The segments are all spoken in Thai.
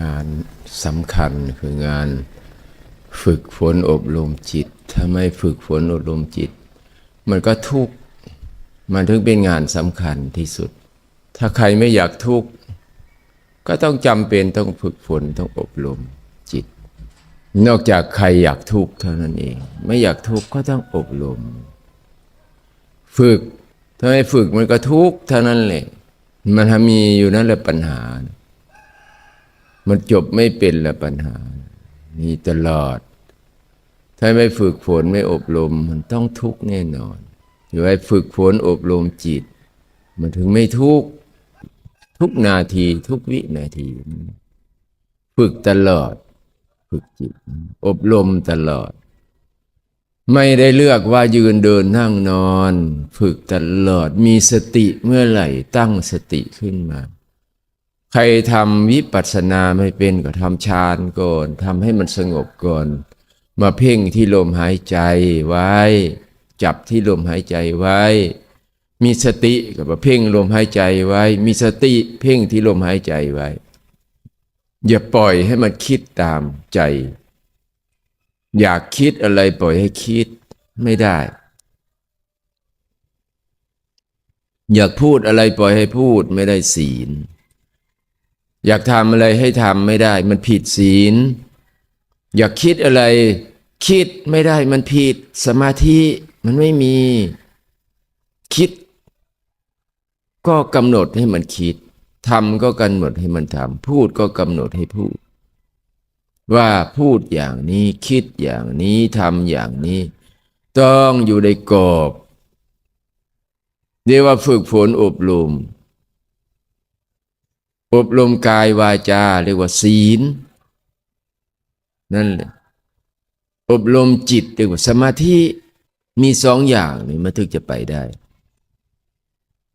งานสำคัญคืองานฝึกฝนอบรมจิต ถ้าไม่ฝึกฝนอบรมจิต มันก็ทุกข์มันถึงเป็นงานสำคัญที่สุด ถ้าใครไม่อยากทุกข์ก็ต้องจำเป็นต้องฝึกฝนต้องอบรมจิต นอกจากใครอยากทุกข์เท่านั้นเอง ไม่อยากทุกข์ก็ต้องอบรม ฝึกถ้าไม่ฝึกมันก็ทุกข์เท่านั้นแหละมันทำมีอยู่นั่นแหละปัญหา มันจบไม่เป็นละปัญหา มีตลอด ถ้าไม่ฝึกฝนไม่อบรมมันต้องทุกข์แน่นอนอยู่ให้ฝึกฝนอบรมจิต มันถึงไม่ทุกข์ทุกนาทีทุกวินาที ฝึกตลอด ฝึกจิต อบรมตลอด ไม่ได้เลือกว่ายืนเดินนั่งนอน ฝึกตลอดมีสติเมื่อไหร่ตั้งสติขึ้นมา ใครทำวิปัสสนาไม่เป็นก็ทำฌานก่อนทำให้มันสงบก่อน มาเพ่งที่ลมหายใจไว้ จับที่ลมหายใจไว้ มีสติก็มาเพ่งลมหายใจไว้ มีสติเพ่งที่ลมหายใจไว้ อย่าปล่อยให้มันคิดตามใจ อยากคิดอะไรปล่อยให้คิดไม่ได้ อยากพูดอะไรปล่อยให้พูดไม่ได้ศีล อยากทำอะไรให้ทำไม่ได้ มันผิดศีล อยากคิดอะไร คิดไม่ได้มันผิดสมาธิมันไม่มี คิด ก็กำหนดให้มันคิดทำก็กำหนดให้มันทำพูดก็กำหนดให้พูด ว่าพูดอย่างนี้คิดอย่างนี้ทำอย่างนี้ ต้องอยู่ในกรอบเรียกว่าฝึกฝนอบรม อบรมกายวาจาเรียกว่าศีล นั่นแหละอบรมจิตเรียกว่าสมาธิมีสองอย่างนี่มันถึงจะไปได้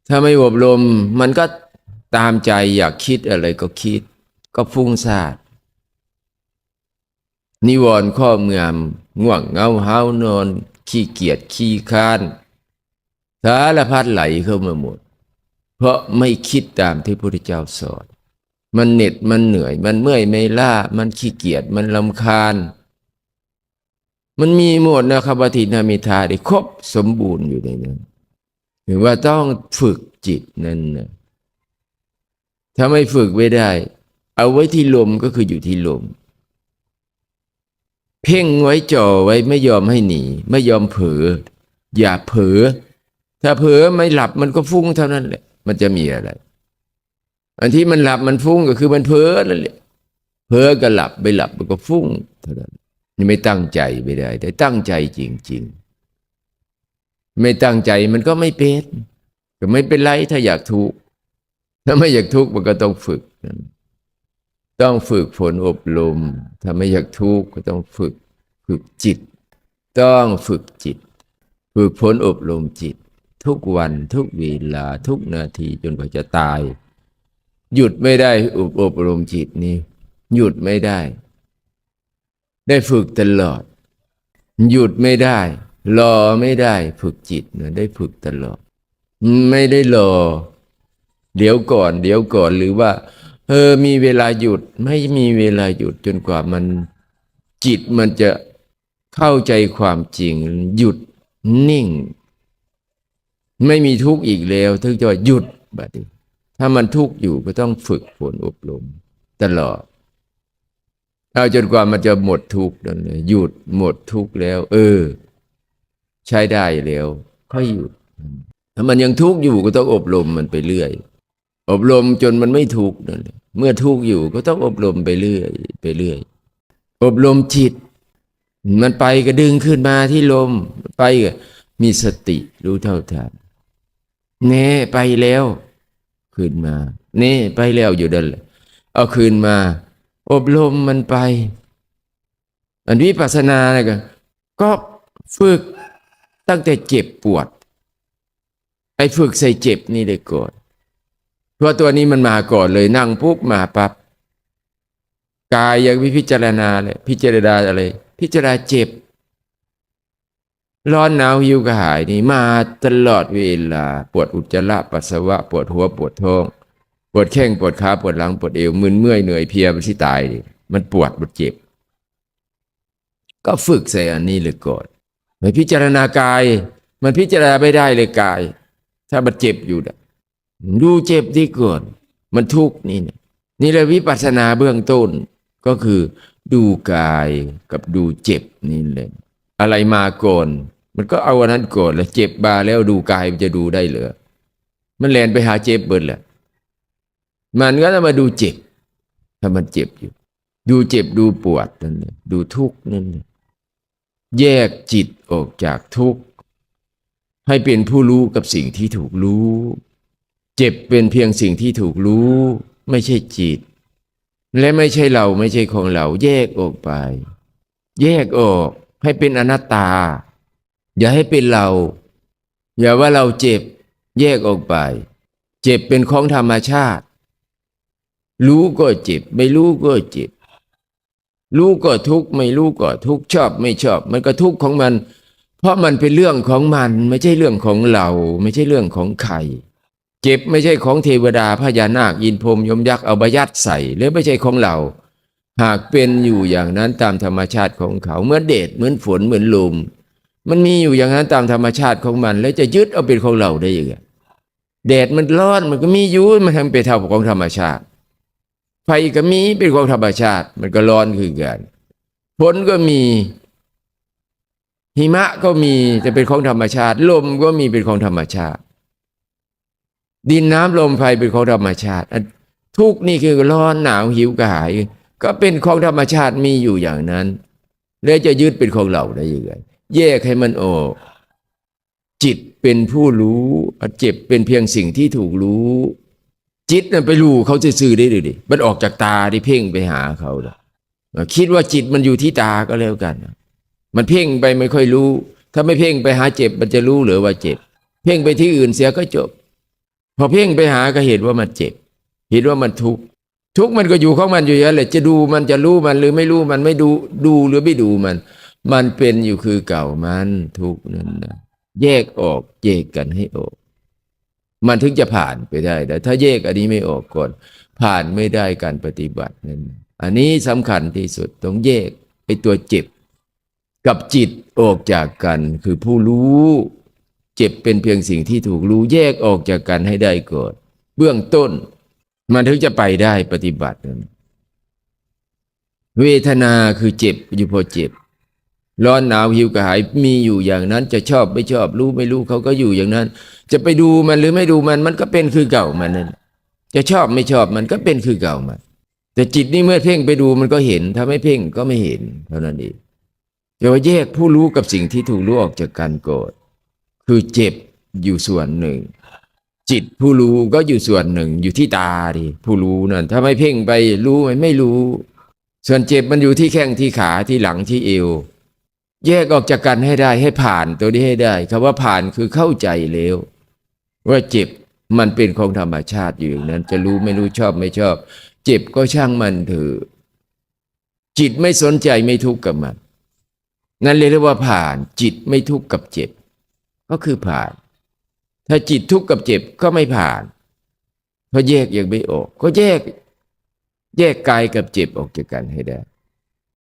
ถ้าไม่อบรมมันก็ตามใจอยากคิดอะไรก็คิด ก็ฟุ้งซ่านนิวรณ์ข้อเมือมง่วงเงาเฮานอน ขี้เกียจขี้ค้านสารพัดไหลเข้ามาหมด เพราะไม่คิดตามที่พระพุทธเจ้าสอน มันเหน็ดมันเหนื่อย มันเมื่อยไม่ล้ามันขี้เกียจมันลำคาญ มันมีหมดนะครับวัตินามิทาได้ครบสมบูรณ์อยู่ในนั้นถึงว่าต้องฝึกจิตนั่นนะถ้าไม่ฝึกไม่ได้ เอาไว้ที่ลมก็คืออยู่ที่ลม เพ่งไว้จ่อไว้ไม่ยอมให้หนี ไม่ยอมเผลออย่าเผลอถ้าเผลอไม่หลับมันก็ฟุ้งเท่านั้นแหละ มันจะมีอะไร อันที่มันหลับมันฟุ้งก็คือมันเผลอนั่นแหละเผลอก็หลับไม่หลับมันก็ฟุ้งเท่านั้นนี่ไม่ตั้งใจไม่ได้ แต่ตั้งใจจริง ๆ ไม่ตั้งใจมันก็ไม่เป็นก็ไม่เป็นไรถ้าอยากทุกข์ถ้าไม่อยากทุกข์มันก็ต้องฝึก ต้องฝึกฝนอบรม ถ้าไม่อยากทุกข์ก็ต้องฝึก ฝึกจิต ต้องฝึกจิต ฝึกฝนอบรมจิต ทุกวันทุกเวลาทุกนาทีจนกว่าจะตาย หยุดไม่ได้อบอบรมจิตนี้ หยุดไม่ได้ ได้ฝึกตลอด หยุดไม่ได้ รอไม่ได้ฝึกจิตนี่ยได้ฝึกตลอด ไม่ได้รอ เดี๋ยวก่อน เดี๋ยวก่อนหรือว่า เออมีเวลาหยุดไม่มีเวลาหยุดจนกว่ามันจิตมันจะเข้าใจความจริง หยุดนิ่ง ไม่มีทุกข์อีกแล้ว ถึงจะว่าหยุดบัดนี้ถ้ามันทุกข์อยู่ก็ต้องฝึกฝนอบรมตลอด เอาจนกว่ามันจะหมดทุกข์นั่นเลยหยุดหมดทุกข์แล้ว เออ ใช้ได้แล้วค่อยหยุดถ้ามันยังทุกข์อยู่ก็ต้องอบรมมันไปเรื่อย อบรมจนมันไม่ทุกข์นั่นแหละเมื่อทุกข์อยู่ก็ต้องอบรมไปเรื่อย ไปเรื่อย อบรมจิต มันไปก็ดึงขึ้นมาที่ลมไปก็มีสติรู้เท่าทัน เน่ไปแล้วขึ้นมาเน่ไปแล้วอยู่เดันแหลเอาคืนมา อบรมมันไป อันวิปัสสนาเนี่ยก็ก็ฝึกตั้งแต่เจ็บปวดไอ้ฝึกใส่เจ็บนี่เลยก่อนเพราะตัวนี้มันมาก่อนเลยนั่งปุ๊บมาปับ๊บกายยังพิจารณาเลยพิจารณาอะไร พิจารณาเจ็บ ร้อนหนาวหิวกระหายนี่มาตลอดเวลา ปวดอุจจาระปัสสาวะ ปวดหัวปวดท้อง ปวดแข้งปวดขาปวดหลังปวดเอวมึนเมื่อยเหนื่อยเพียมันที่ตายดิมันปวดมันเจ็บ ก็ฝึกใส่อันนี้เลยก่อนไปพิจารณากาย มันพิจารณาไม่ได้เลยกาย ถ้ามันเจ็บอยู่นะดูเจ็บดีก่อน มันทุกข์นี่นะนี่แหละวิปัสสนาเบื้องต้นก็คือ ดูกายกับดูเจ็บนี่แหละอะไรมาก่อน มันก็เอาวันนั้นก่อนแล้วเจ็บมาแล้วดูกายมันจะดูได้เหรอมันแลนไปหาเจ็บเบิดแหละมันก็ต้องมาดูเจ็บ ถ้ามันเจ็บอยู่ ดูเจ็บดูปวดนั่นดูทุกข์นั่นแยกจิตออกจากทุกข์ให้เป็นผู้รู้กับสิ่งที่ถูกรู้ เจ็บเป็นเพียงสิ่งที่ถูกรู้ ไม่ใช่จิต และไม่ใช่เราไม่ใช่ของเรา แยกออกไป แยกออกให้เป็นอนัตตา อย่าให้เป็นเรา อย่าว่าเราเจ็บแยกออกไป เจ็บเป็นของธรรมชาติ รู้ก็เจ็บ ไม่รู้ก็เจ็บ รู้ก็ทุกข์ไม่รู้ก็ทุกข์ชอบไม่ชอบ มันก็ทุกข์ของมัน เพราะมันเป็นเรื่องของมัน ไม่ใช่เรื่องของเรา ไม่ใช่เรื่องของใครเจ็บไม่ใช่ของเทวดาพญานาคอินพรมยมยักษ์เอาบยัดใส่หรือไม่ใช่ของเรา หากเป็นอยู่อย่างนั้นตามธรรมชาติของเขาเหมือนเดชเหมือนฝนเหมือนลม มันมีอยู่อย่างนั้นตามธรรมชาติของมัน แล้วจะยึดเอาเป็นของเราได้ยังไงแดดมันร้อนมันก็มีอยู่มันทำเป็นเท่าของธรรมชาติไฟก็มีเป็นของธรรมชาติ มันก็ร้อนคือกันฝนก็มี หิมะก็มีจะเป็นของธรรมชาติ ลมก็มีเป็นของธรรมชาติ ดินน้ำลมไฟเป็นของธรรมชาติ ทุกนี่คือร้อนหนาวหิวกระหาย ก็เป็นของธรรมชาติมีอยู่อย่างนั้น แล้วจะยึดเป็นของเราได้ยังไง แยกให้มันออก จิตเป็นผู้รู้เจ็บเป็นเพียงสิ่งที่ถูกรู้ จิตนั่นไปรู้เขาจะซื่อได้หรือดิมันออกจากตาที่เพ่งไปหาเขาเลยคิดว่าจิตมันอยู่ที่ตาก็แล้วกัน มันเพ่งไปไม่ค่อยรู้ ถ้าไม่เพ่งไปหาเจ็บ มันจะรู้หรือว่าเจ็บ เพ่งไปที่อื่นเสียก็จบ พอเพ่งไปหาก็เห็นว่ามันเจ็บ เห็นว่ามันทุกข์ทุกข์มันก็อยู่ของมันอยู่อย่างนั้นแหละจะดูมันจะรู้มันหรือไม่รู้มันไม่ดูดูหรือไม่ดูมัน มันเป็นอยู่คือเก่ามันทุกนั่นนะแยกออกแยกกันให้ออก มันถึงจะผ่านไปได้แต่ถ้าแยกอันนี้ไม่ออกก่อน ผ่านไม่ได้การปฏิบัตินั่นอันนี้สำคัญที่สุดต้องแยกไอ้ตัวเจ็บ กับจิตออกจากกัน คือผู้รู้ เจ็บเป็นเพียงสิ่งที่ถูกรู้แยกออกจากกันให้ได้ก่อนเบื้องต้น มันถึงจะไปได้ปฏิบัตินั้นเวทนาคือเจ็บอยู่พอเจ็บ ร้อนหนาวหิวกระหายมีอยู่อย่างนั้น จะชอบไม่ชอบรู้ไม่รู้เขาก็อยู่อย่างนั้น จะไปดูมันหรือไม่ดูมันมันก็เป็นคือเก่ามันนั่นจะชอบไม่ชอบมันก็เป็นคือเก่ามัน แต่จิตนี่เมื่อเพ่งไปดูมันก็เห็น ถ้าไม่เพ่งก็ไม่เห็นเท่านั้นเองแต่ว่าแยกผู้รู้กับสิ่งที่ถูกรู้ออกจากกันโกรธคือเจ็บอยู่ส่วนหนึ่ง จิตผู้รู้ก็อยู่ส่วนหนึ่ง อยู่ที่ตาดิผู้รู้นั่นถ้าไม่เพ่งไปรู้ไหมไม่รู้ ส่วนเจ็บมันอยู่ที่แข้งที่ขาที่หลังที่เอว แยกออกจากกันให้ได้ให้ผ่านตัวนี้ให้ได้คำว่าผ่านคือเข้าใจแล้ว ว่าเจ็บมันเป็นของธรรมชาติอยู่อย่างนั้น จะรู้ไม่รู้ชอบไม่ชอบ เจ็บก็ช่างมันเถอะจิตไม่สนใจไม่ทุกข์กับมัน นั่นเลยเรียกว่าผ่าน จิตไม่ทุกข์กับเจ็บ ก็คือผ่าน ถ้าจิตทุกข์กับเจ็บก็ไม่ผ่าน เพราะแยกยังไม่ออก ก็แยก แยกกายกับเจ็บออกจากกันให้ได้